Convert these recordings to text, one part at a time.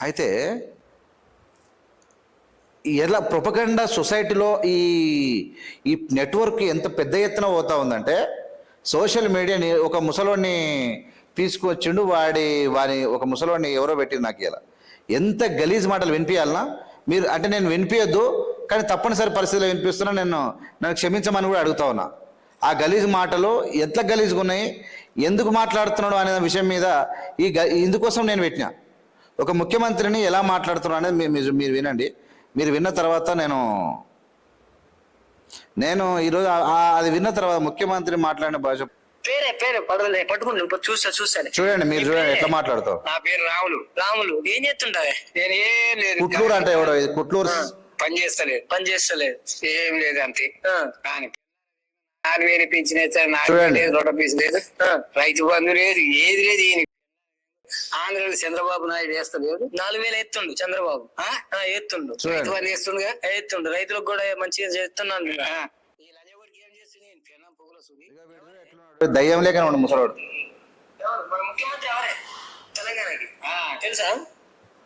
అయితే ఎలా ప్రొపగండా సొసైటీలో ఈ ఈ నెట్వర్క్ ఎంత పెద్ద ఎత్తున పోతా ఉందంటే సోషల్ మీడియాని ఒక ముసలోడిని తీసుకొచ్చిండు వాడి వాని ఒక ముసలోడిని ఎవరో పెట్టింది నాకు ఇలా ఎంత గలీజ్ మాటలు వినిపించాలనా మీరు అంటే నేను వినిపించద్దు కానీ తప్పనిసరి పరిస్థితిలో వినిపిస్తున్నా నేను నన్ను క్షమించమని కూడా అడుగుతా ఉన్నా. ఆ గలీజ్ మాటలు ఎంత గలీజ్గా ఉన్నాయి ఎందుకు మాట్లాడుతున్నాడు అనే విషయం మీద ఈ గ ఇందుకోసం నేను పెట్టిన. ఒక ముఖ్యమంత్రిని ఎలా మాట్లాడుతున్నాడు అనేది మీ- మీరు మీరు వినండి. మీరు విన్న తర్వాత నేను నేను ఈరోజు అది విన్న తర్వాత ముఖ్యమంత్రి మాట్లాడిన భాష పేరే పేరే పడలే ఇప్పుడు చూస్తా చూస్తాను చూడండి మీరు చూడండి ఎట్లా మాట్లాడతావు? నా పేరు రాములు. రాములు ఏం చేస్తుంటావే నేను ఏం లేదు. కుట్లూరు అంటే ఎవడో ఇది? కుట్లూరు పని చేస్తలేదు. పని చేస్తలేదు. ఏం లేదు అంతే. ఆ, కానీ నాలుగు వేలు పెంచిన నాకు చూడండి. లేదు రొట్ట పీసు లేదు. ఆ. రైతు బంధు లేదు ఏది లేదు ఈయన ఆంధ్రలో చంద్రబాబు నాయుడు వేస్తలేదు నాలుగు వేలు ఎత్తుండు చంద్రబాబు. ఆ? ఆ, ఎత్తుండు. రైతు బంధు వేస్తుండగా ఎత్తుండు. రైతులకు కూడా మంచిగా చేస్తున్నాను. దయ్యం లేక ముసలోడు. మన ముఖ్యమంత్రి ఎవరే? తెలంగాణకి. ఆ, తెలుసా?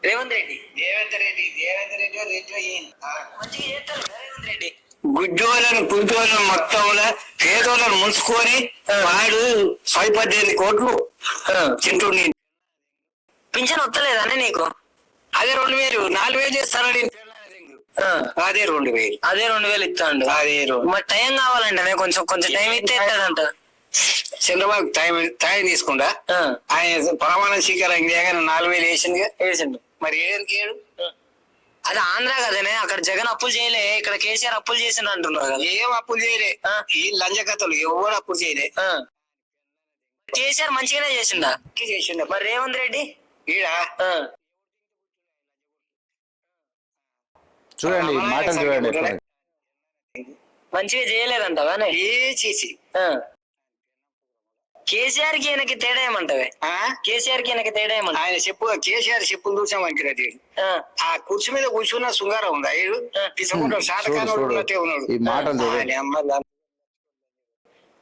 రేవంత్ రెడ్డి. రేవంత్ రెడ్డి. రేవంత్ రెడ్డి రెడ్డి. మంచిగా చేస్తారు రేవంత్ రెడ్డి. గుడ్డోళ్ళను కుంటోళ్ళను మొత్తంలో పేదోళ్ళను ముంచుకొని వాడు పది పద్దెనిమిది కోట్లు తింటుండి. పింఛన్ వస్తలేదని నీకు? అదే రెండు వేలు నాలుగు వేలు చేస్తానని ఆ, అదే రెండు వేలు. అదే రెండు వేలు ఇస్తాడు అదే మరి టైం కావాలంటే కొంచెం కొంచెం టైం ఇస్తే ఇస్తాడంట. చంద్రబాబు టైం టైం తీసుకుంటా. ఆ, ఆయన ప్రమాణ స్వీకారం చేయగానే నాలుగు వేలు వేసింది వేసిండు. మరి ఏడానికి ఏడు? అది ఆంధ్ర కదనే అక్కడ జగన్ అప్పులు చేయలే ఇక్కడ కేసీఆర్ అప్పులు చేసిండు అంటున్నారు కదా. ఏం అప్పులు చేయలే. ఈ లంచకథలు ఎవరు అప్పులు చేయలే? ఆ. కేసీఆర్ మంచిగానే చేసిండా? చేసిండు. మరి రేవంత్ రెడ్డి? ఈడ? చూడండి మాటలు చూడండి. మంచిగా చేయలేదంటావానే ఏ చేసి ఆ. కేసీఆర్కి ఈయనకి తేడా ఏమంటావే? ఆ? కేసీఆర్కి ఈయనకి తేడా ఏమంటావు? ఆయన చెప్పు కేసీఆర్ చెప్పులు చూసాం అనుకున్నది ఆ, ఆ కుర్చీ మీద కూర్చున్న శృంగారం ఉందా? తీసుకుంటాడు ఉన్నాడు.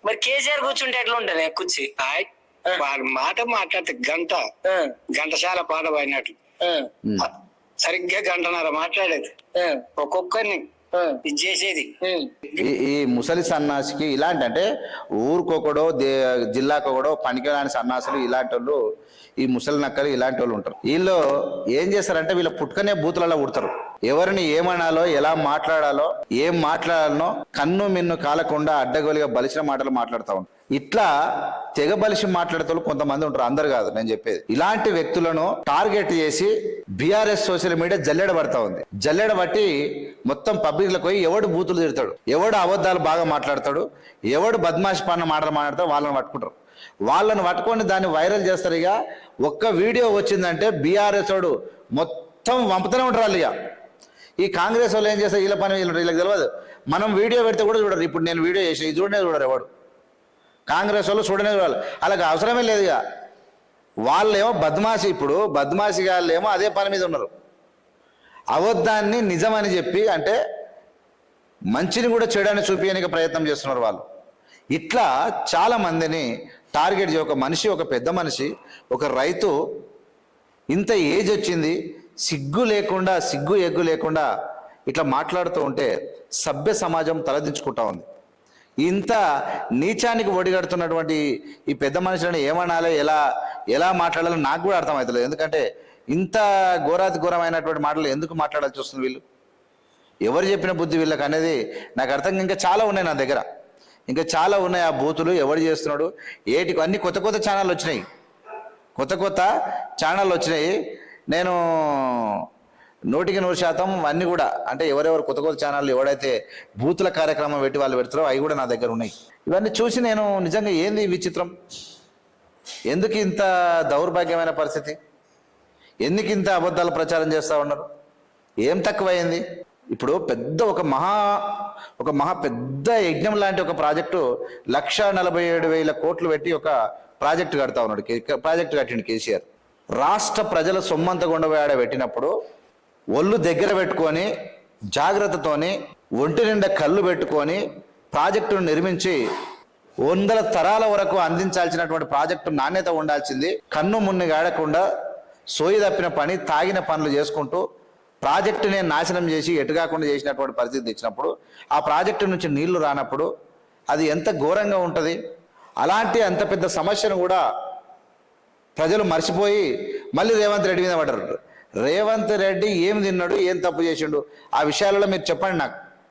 మరి కేసీఆర్ కూర్చుంటే ఎట్లా ఉంటుంది కుర్చీ? వాడి మాట మాట్లాడితే గంట గంటశాల పాట పాడినట్లు ఉమ్. సరిగ్గా గంటన్నర మాట్లాడేది. ఒక్కొక్కరిని ఇది చేసేది. ఈ ముసలి సన్నాసికి ఇలాంటి అంటే ఊరికొకడో జిల్లాకొకడో పనికిరాని సన్నాసులు ఇలాంటి వాళ్ళు ఈ ముసలి నక్కలు ఇలాంటి వాళ్ళు ఉంటారు. వీళ్ళు ఏం చేస్తారంటే వీళ్ళ పుట్టుకనే బూతులలో పుడతారు ఎవరిని ఏమనాలో ఎలా మాట్లాడాలో ఏం మాట్లాడాలనో కన్ను మిన్ను కాలకుండా అడ్డగోలిగా బలిసిన మాటలు మాట్లాడుతూ ఉంటారు. ఇట్లా తెగబలిసి మాట్లాడేటోళ్ళు కొంతమంది ఉంటారు అందరు కాదు నేను చెప్పేది. ఇలాంటి వ్యక్తులను టార్గెట్ చేసి బీఆర్ఎస్ సోషల్ మీడియా జల్లెడ పడతా ఉంది. జల్లెడ బట్టి మొత్తం పబ్లిక్లకు పోయి ఎవడు బూతులు తిడతాడు ఎవడు అబద్ధాలు బాగా మాట్లాడతాడు ఎవడు బద్మాష్ పన్న మాటలు మాట్లాడతాడు వాళ్ళని పట్టుకుంటారు. వాళ్ళని పట్టుకొని దాన్ని వైరల్ చేస్తారు ఇక. ఒక్క వీడియో వచ్చిందంటే బీఆర్ఎస్ వాడు మొత్తం వంపుతూనే ఉంటారు వాళ్ళు ఇక. ఈ కాంగ్రెస్ వాళ్ళు ఏం చేస్తారు? వీళ్ళ పని వీళ్ళు వీళ్ళకి తెలియదు మనం వీడియో పెడితే కూడా చూడరు. ఇప్పుడు నేను వీడియో చేసిన ఇది చూడనే చూడరు ఎవడు. కాంగ్రెస్ వాళ్ళు చూడనే చూడాలి వాళ్ళకి అవసరమే లేదు ఇక వాళ్ళేమో బద్మాషి ఇప్పుడు బద్మాషి వాళ్ళేమో అదే పని మీద ఉన్నారు. అబద్ధాన్ని నిజమని చెప్పి అంటే మంచిని కూడా చేయడానికి చూపించడానికి ప్రయత్నం చేస్తున్నారు వాళ్ళు. ఇట్లా చాలా మందిని టార్గెట్ ఒక మనిషి ఒక పెద్ద మనిషి ఒక రైతు ఇంత ఏజ్ వచ్చింది సిగ్గు లేకుండా సిగ్గు ఎగ్గు లేకుండా ఇట్లా మాట్లాడుతూ ఉంటే సభ్య సమాజం తలదించుకుంటా ఉంది. ఇంత నీచానికి ఒడిగడుతున్నటువంటి ఈ పెద్ద మనుషులను ఏమనాలి ఎలా ఎలా మాట్లాడాలో నాకు కూడా అర్థమవుతలేదు ఎందుకంటే ఇంత ఘోరాతి ఘోరమైనటువంటి మాటలు ఎందుకు మాట్లాడాల్సి వస్తుంది వీళ్ళు? ఎవరు చెప్పిన బుద్ధి వీళ్ళకి అనేది నాకు అర్థం ఇంకా చాలా ఉన్నాయి నా దగ్గర. ఇంకా చాలా ఉన్నాయి ఆ బూతులు ఎవరు చేస్తున్నాడు ఏటి అన్ని కొత్త కొత్త ఛానళ్ళు వచ్చినాయి. కొత్త కొత్త ఛానళ్ళు వచ్చినాయి. నేను నూటికి నూరు శాతం అన్నీ కూడా అంటే ఎవరెవరు కొత్త కొత్త ఛానళ్ళు ఎవడైతే బూతుల కార్యక్రమం పెట్టి వాళ్ళు పెడతారో అవి కూడా నా దగ్గర ఉన్నాయి. ఇవన్నీ చూసి నేను నిజంగా ఏంది విచిత్రం? ఎందుకు ఇంత దౌర్భాగ్యమైన పరిస్థితి? ఎందుకు ఇంత అబద్ధాలు ప్రచారం చేస్తూ ఉన్నారు? ఏం తక్కువైంది? ఇప్పుడు పెద్ద ఒక మహా ఒక మహా పెద్ద యజ్ఞం లాంటి ఒక ప్రాజెక్టు లక్ష నలభై ఏడు వేల కోట్లు పెట్టి ఒక ప్రాజెక్టు కడతా ఉన్నాడు కే- ప్రాజెక్టు కట్టిండు కేసీఆర్. రాష్ట్ర ప్రజల సొమ్మంత ఆడ పెట్టినప్పుడు ఒళ్ళు దగ్గర పెట్టుకొని జాగ్రత్తతోని ఒంటి నిండా కళ్ళు పెట్టుకొని ప్రాజెక్టును నిర్మించి వందల తరాల వరకు అందించాల్సినటువంటి ప్రాజెక్టు నాణ్యత ఉండాల్సింది. కన్ను మున్ని గాడకుండా సోయి తప్పిన పని తాగిన పనులు చేసుకుంటూ ప్రాజెక్టునే నాశనం చేసి ఎటుకాకుండా చేసినటువంటి పరిస్థితి తెచ్చినప్పుడు ఆ ప్రాజెక్టు నుంచి నీళ్ళు రానప్పుడు అది ఎంత ఘోరంగా ఉంటుంది? అలాంటి అంత పెద్ద సమస్యను కూడా ప్రజలు మర్చిపోయి మళ్ళీ రేవంత్ రెడ్డి మీద పడ్డారు. రేవంత్ రెడ్డి ఏం తిన్నాడు ఏం తప్పు చేసిండు? ఆ విషయాలలో మీరు చెప్పండి నాకు.